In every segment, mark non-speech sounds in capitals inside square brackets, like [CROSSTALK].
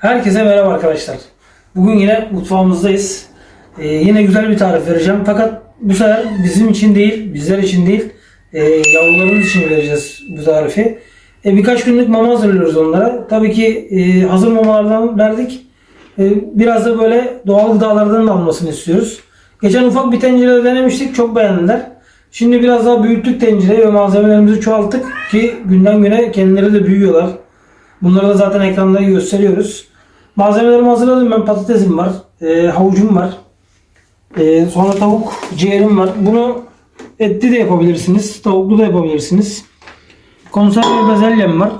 Herkese merhaba arkadaşlar. Bugün yine mutfağımızdayız. Ee, yine güzel bir tarif vereceğim. Fakat bu sefer bizim için değil, bizler için değil, e, yavrularımız için vereceğiz bu tarifi. E, birkaç günlük mama hazırlıyoruz onlara. Tabii ki e, hazır mamalardan verdik. E, biraz da böyle doğal gıdalardan da almasını istiyoruz. Geçen ufak bir tencerede denemiştik. Çok beğendiler. Şimdi biraz daha büyüttük tencereyi ve malzemelerimizi çoğalttık ki günden güne kendileri de büyüyorlar. Bunları da zaten ekranda gösteriyoruz. Malzemelerimi hazırladım ben. Patatesim var. e, havucum var. e, sonra tavuk ciğerim var. Bunu etli de yapabilirsiniz. Tavuklu da yapabilirsiniz. Konserve bezelyem var.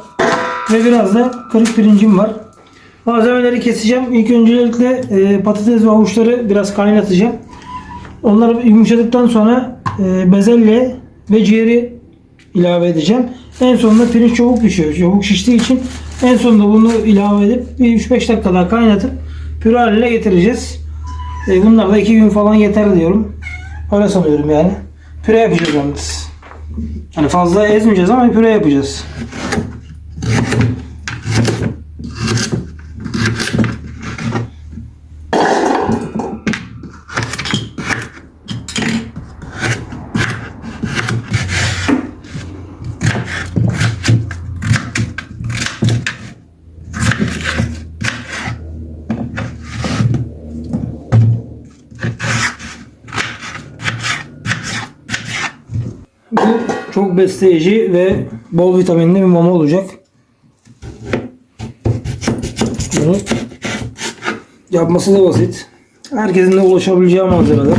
Ve biraz da kırık pirincim var. Malzemeleri keseceğim. İlk öncelikle e, patates ve havuçları biraz kaynatacağım. Onları yumuşadıktan sonra e, bezelye ve ciğeri ilave edeceğim. En sonunda pirinç çabuk pişiyor. Çabuk şiştiği için en sonunda bunu ilave edip bir 3-5 dakika daha kaynatıp püre haline getireceğiz. E, bunlar da 2 gün falan yeter diyorum. Öyle sanıyorum yani. Püre yapacağız yalnız. Hani fazla ezmeyeceğiz ama püre yapacağız. Bu çok besleyici ve bol vitaminli bir mama olacak. Bunu yapması da basit. Herkesin de ulaşabileceği malzemeler.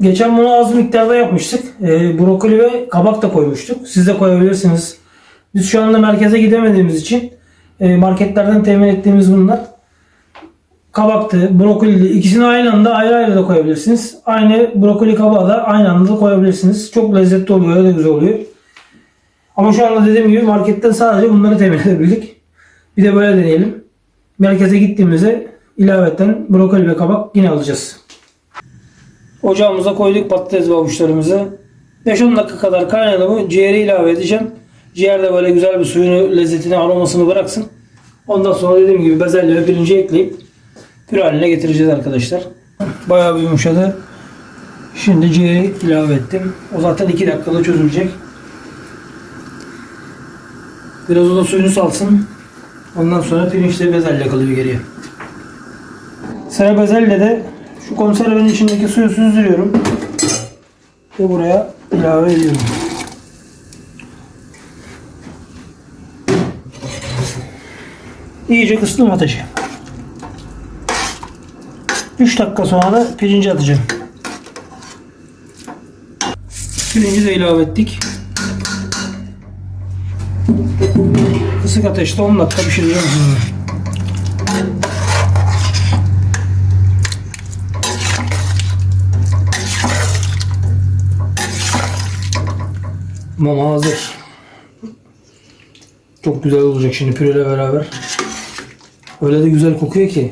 Geçen bunu az miktarda yapmıştık. Ee, brokoli ve kabak da koymuştuk. Siz de koyabilirsiniz. Biz şu anda merkeze gidemediğimiz için e, marketlerden temin ettiğimiz bunlar kabaktı, brokoliydi. İkisini aynı anda ayrı ayrı da koyabilirsiniz. Aynı brokoli kabağı da aynı anda da koyabilirsiniz. Çok lezzetli oluyor, öyle güzel oluyor. Ama şu anda dediğim gibi marketten sadece bunları temin [LAUGHS] edebildik. Bir de böyle deneyelim. Merkeze gittiğimizde ilaveten brokoli ve kabak yine alacağız. Ocağımıza koyduk patates ve avuçlarımızı. 5-10 dakika kadar kaynadı mı ciğeri ilave edeceğim. Ciğer de böyle güzel bir suyunu, lezzetini, aromasını bıraksın. Ondan sonra dediğim gibi bezelye ve pirinci ekleyip püre haline getireceğiz arkadaşlar. Bayağı bir yumuşadı. Şimdi ciğeri ilave ettim. O zaten 2 dakikada çözülecek. Biraz o da suyunu salsın. Ondan sonra pirinçle bezelye kalıyor geriye. Sıra bezelye de şu konservenin içindeki suyu süzdürüyorum. Ve buraya ilave ediyorum. İyice kıstım ateşi. 3 dakika sonra da pirinci atacağım. Pirinci de ilave ettik. Kısık ateşte 10 dakika pişireceğim. Mama hazır. Çok güzel olacak şimdi püreyle beraber. Öyle de güzel kokuyor ki.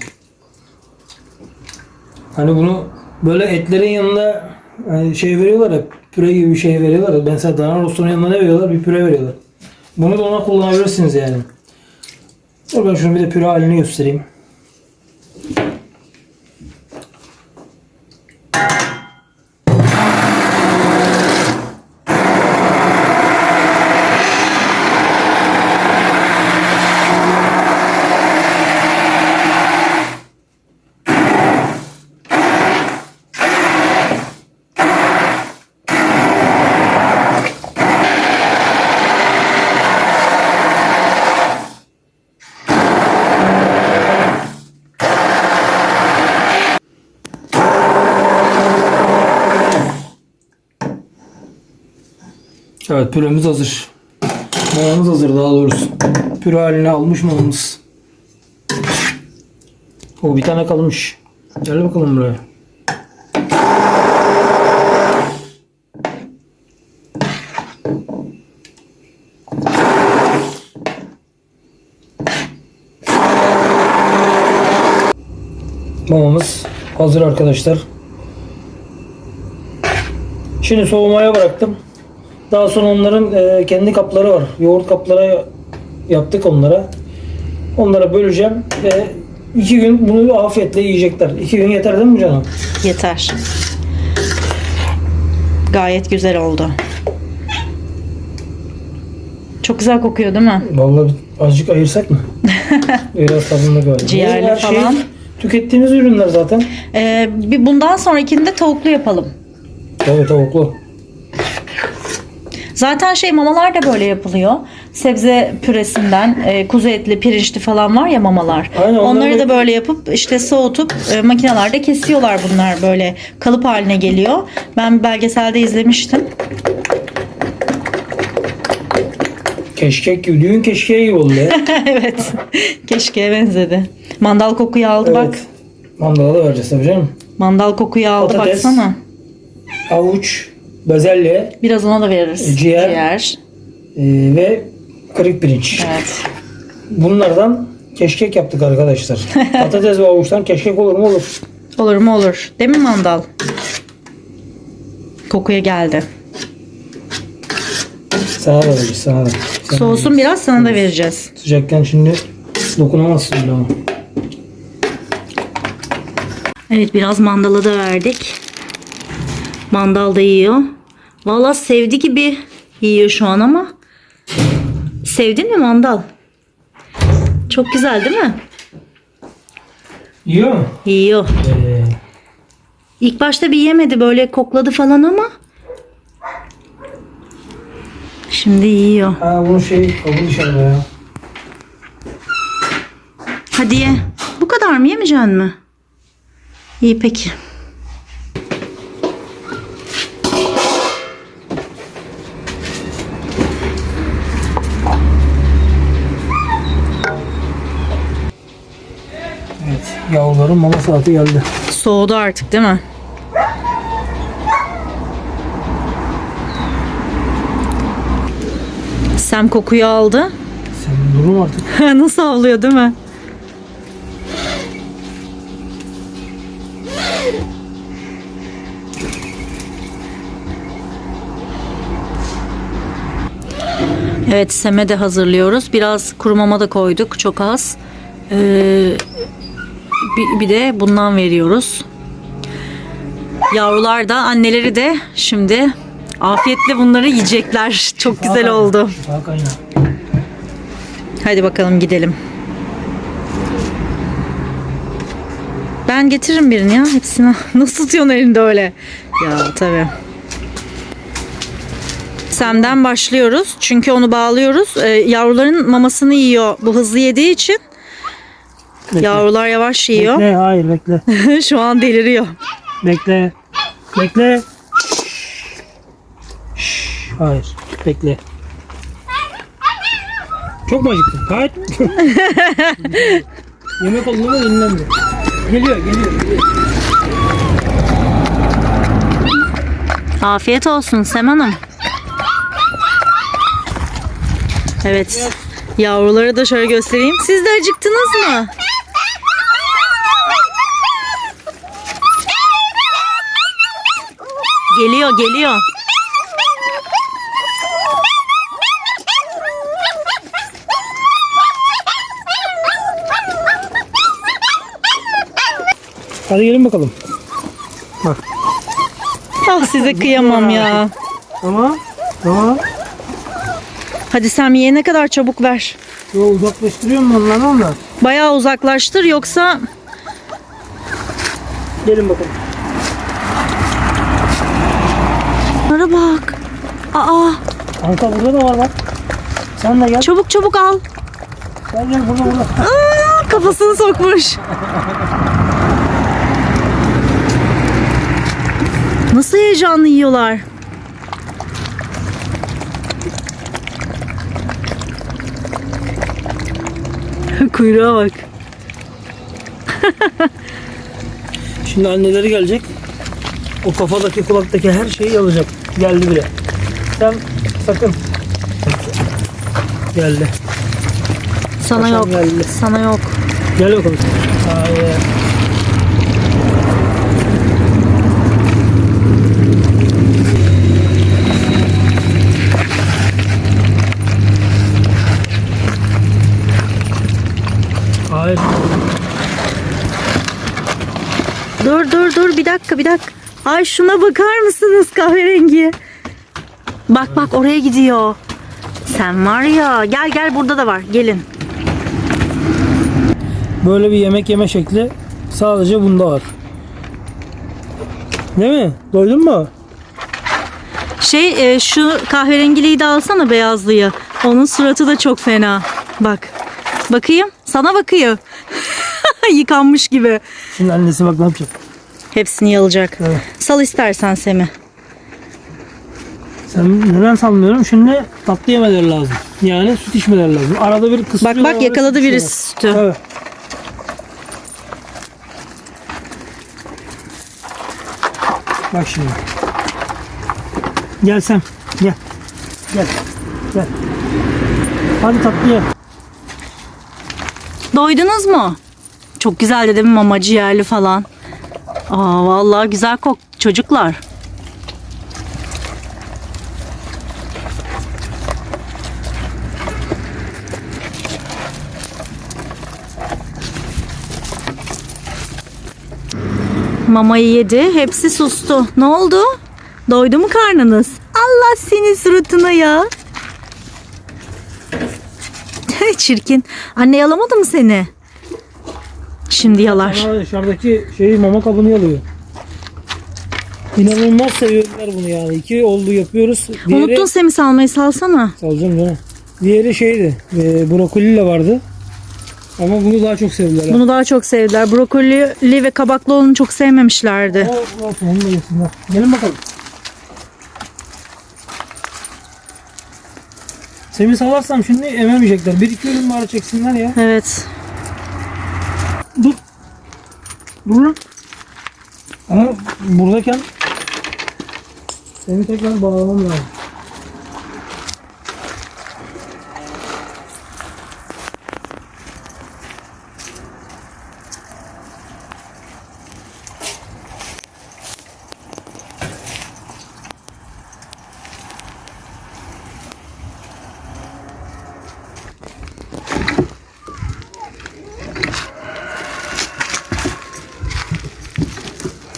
Hani bunu böyle etlerin yanında hani şey veriyorlar ya püre gibi bir şey veriyorlar ya. Mesela dana rostonun yanına ne veriyorlar? Bir püre veriyorlar. Bunu da ona kullanabilirsiniz yani. Dur ben şunu bir de püre halini göstereyim. Evet püremiz hazır. Mamamız hazır daha doğrusu. Püre haline almış mamamız. O bir tane kalmış. Gel bakalım buraya. Mamamız hazır arkadaşlar. Şimdi soğumaya bıraktım. Daha sonra onların e, kendi kapları var. Yoğurt kapları yaptık onlara. Onlara böleceğim ve iki gün bunu afiyetle yiyecekler. İki gün yeter değil mi canım? Yeter. Gayet güzel oldu. Çok güzel kokuyor değil mi? Vallahi azıcık ayırsak mı? [LAUGHS] Biraz tadını böyle. Ciğerli Her şey falan. tükettiğimiz ürünler zaten. Ee, bir bundan sonrakini de tavuklu yapalım. Tabii tavuklu. Zaten şey mamalar da böyle yapılıyor. Sebze püresinden e, kuzu etli, pirinçli falan var ya mamalar. Aynen, onları Onları da böyle- yapıp işte soğutup e, makinelerde kesiyorlar bunlar böyle kalıp haline geliyor. Ben bir belgeselde izlemiştim. Keşkek gibi. Düğün keşkeği gibi oldu ya. [LAUGHS] evet. Keşke benzedi. Mandal kokuyu aldı bak. evet. Mandala da vereceğiz tabii canım. Mandal kokuyu aldı Patates. baksana. Avuç, bezelye Biraz ona da veririz. Ciğer. E, ve kırık pirinç. Evet. Bunlardan keşkek yaptık arkadaşlar. [LAUGHS] Patates ve avuçtan keşkek olur mu olur. Olur mu olur. Değil mi mandal? Kokuya geldi. Sana da vereceğiz sana da. Sen Soğusun biraz sana da vereceğiz. Sıcakken şimdi dokunamazsın bile ama. Evet biraz mandala da verdik. Mandal da yiyor. Valla sevdi gibi yiyor şu an ama. Sevdin mi mandal? Çok güzel değil mi? Yiyor mu? Yiyor. Ee, İlk başta bir yemedi böyle kokladı falan ama. Şimdi yiyor. ha bunun şey kabul dışarıda ya. Hadi ye. Bu kadar mı yemeyeceksin mi? İyi peki. Yavruların mama saati geldi. Soğudu artık değil mi? Sem kokuyu aldı. Sen durum artık. [LAUGHS] Nasıl avlıyor değil mi? Evet seme de hazırlıyoruz. Biraz kuru mama da koyduk çok az. Ee, bir, bir de bundan veriyoruz. Yavrular da anneleri de şimdi afiyetle bunları yiyecekler. [LAUGHS] Çok güzel oldu. Hadi bakalım gidelim. Ben getiririm birini ya hepsini. [LAUGHS] Nasıl tutuyorsun elinde öyle? Ya tabii. Sem'den başlıyoruz. Çünkü onu bağlıyoruz. Ee, yavruların mamasını yiyor. Bu hızlı yediği için Bekle. yavrular yavaş yiyor. Bekle hayır bekle. [LAUGHS] Şu an deliriyor. Bekle. Bekle. Hayır. Bekle. Çok mu acıktın? Hayır. [LAUGHS] Yemek oldu mu dinlenmiyor. Geliyor, geliyor, geliyor. Afiyet olsun Sem Hanım. Evet. Yavruları da şöyle göstereyim. Siz de acıktınız mı? Geliyor, geliyor. Hadi gelin bakalım. Bak. Ah size kıyamam ya. Tamam. Tamam. Hadi Sem ye ne kadar çabuk ver. Yo uzaklaştırıyor mu onları onlar? Bayağı uzaklaştır yoksa Gelin bakalım. Bunlara bak. Aa, Kanka burada da var bak. Sen de gel. çabuk çabuk al. Gel gel burada burada. Aa, kafasını sokmuş. Nasıl heyecanlı yiyorlar. [LAUGHS] Kuyruğa bak. Şimdi anneleri gelecek. O kafadaki kulaktaki her şeyi alacak. Geldi bile. Sen sakın. Geldi. Sana Paşam yok. geldi. Sana yok. Gel bakalım. Hayır. Hayır. Dur dur dur bir dakika bir dakika. Ay şuna bakar mısınız kahverengi? Bak bak oraya gidiyor. Sen var ya gel gel burada da var gelin. Böyle bir yemek yeme şekli sadece bunda var. Değil mi? Doydun mu? Şey e, şu kahverengiliyi de alsana beyazlıyı. Onun suratı da çok fena. Bak. Bakayım. Sana bakıyor. [LAUGHS] Yıkanmış gibi. Şimdi annesi bak ne yapacak. Hepsini yalacak. Evet. Sal istersen Semi. Sen neden sanmıyorum? Şimdi tatlı yemeleri lazım. Yani süt içmeleri lazım. Arada bir Bak kısırıyorlar. bak arada yakaladı süt biri içiyorlar. sütü. Evet. Bak şimdi. Gel sen. Gel. Gel. Gel. Hadi tatlı ye. Doydunuz mu? Çok güzel dedim mama ciğerli falan. Aa vallahi güzel kok çocuklar. Mamayı yedi. Hepsi sustu. Ne oldu? Doydu mu karnınız? Allah senin suratına ya. Çirkin. Anne yalamadı mı seni? Şimdi yalar. Ama dışarıdaki şeyi mama kabını yalıyor. İnanılmaz seviyorlar bunu yani. İki oldu yapıyoruz. Diğeri... Unuttun Semi salmayı salsana. Salacağım canım. Diğeri şeydi. E, brokoliyle vardı. Ama bunu daha çok sevdiler. Bunu daha çok sevdiler. Brokoli ve kabaklı olanı çok sevmemişlerdi. O, olsun onu da yesinler. Gelin bakalım. Semih salarsam şimdi ememeyecekler. Bir iki ürün bari çeksinler ya. Evet. Dur. Dur lan. Ama buradayken seni tekrar bağlamam lazım.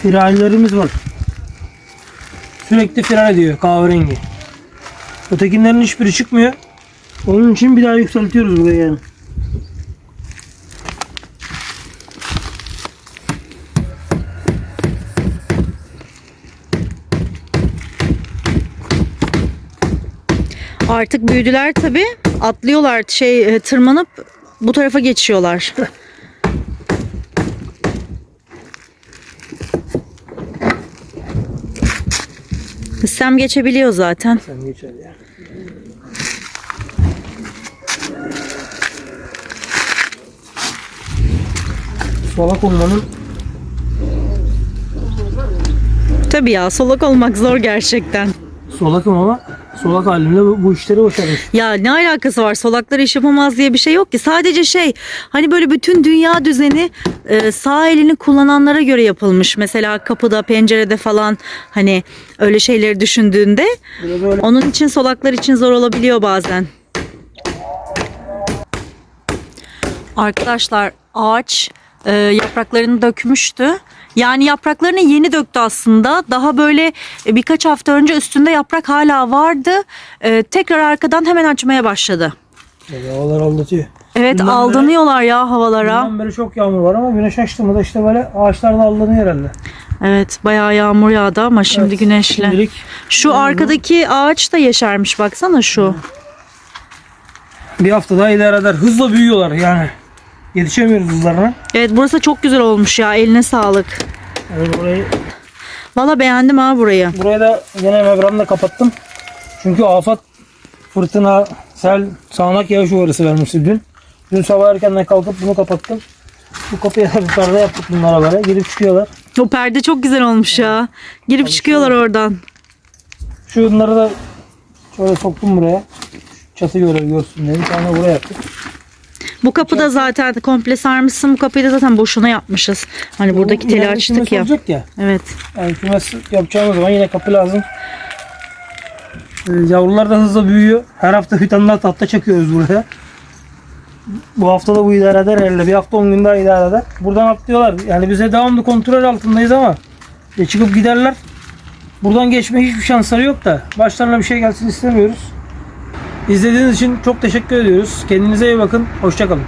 Firarilerimiz var. Sürekli firar ediyor kahverengi. Ötekilerin hiçbiri çıkmıyor. Onun için bir daha yükseltiyoruz burayı yani. Artık büyüdüler tabi. Atlıyorlar şey e, tırmanıp bu tarafa geçiyorlar. [LAUGHS] Sem geçebiliyor zaten. Sen geçer ya. Solak olmanın Tabii ya solak olmak zor gerçekten. solakım ama solak halimle bu, işleri başarmış. Ya ne alakası var solaklar iş yapamaz diye bir şey yok ki. Sadece şey hani böyle bütün dünya düzeni e, sağ elini kullananlara göre yapılmış. Mesela kapıda pencerede falan hani öyle şeyleri düşündüğünde böyle onun için solaklar için zor olabiliyor bazen. Arkadaşlar ağaç e, yapraklarını dökmüştü. Yani yapraklarını yeni döktü aslında. Daha böyle e, birkaç hafta önce üstünde yaprak hala vardı. E, tekrar arkadan hemen açmaya başladı. böyle havalar aldatıyor. Evet Bundan aldanıyorlar ya havalara. Bundan beri çok yağmur var ama güneş açtı mı da işte böyle ağaçlar da aldanıyor herhalde. Evet bayağı yağmur yağdı ama şimdi Evet, güneşli. Şimdilik Şu arkadaki ağaç da yeşermiş baksana şu. bir hafta daha idare eder. Hızla büyüyorlar yani. Yetişemiyoruz hızlarına. Evet burası çok güzel olmuş ya eline sağlık. Yani burayı, Valla beğendim ha burayı. burayı da yine membranla kapattım. Çünkü afat, fırtına, sel, sağanak yağış uyarısı vermişti dün. Dün sabah erkenden kalkıp bunu kapattım. Bu kapıya da [LAUGHS] bir perde yaptık bunlara böyle. Girip çıkıyorlar. O perde çok güzel olmuş ya. Girip çıkıyorlar oradan. Şunları da şöyle soktum buraya. Çatı göre görsün diye. Bir tane buraya yaptık. Bu kapı da zaten komple sarmışsın. Bu kapıyı da zaten boşuna yapmışız. Hani buradaki teli İleride açtık kümes ya. olacak ya. Evet. Yani kümes yapacağımız zaman yine kapı lazım. Ee, Yavrular da hızla büyüyor. Her hafta bir tane daha tahta çakıyoruz buraya. Bu hafta da bu idare eder herhalde. Bir hafta 10 gün daha idare eder. Buradan atlıyorlar. Yani bize devamlı kontrol altındayız ama e, çıkıp giderler. Buradan geçme hiçbir şansları yok da başlarına bir şey gelsin istemiyoruz. İzlediğiniz için çok teşekkür ediyoruz. Kendinize iyi bakın. Hoşçakalın.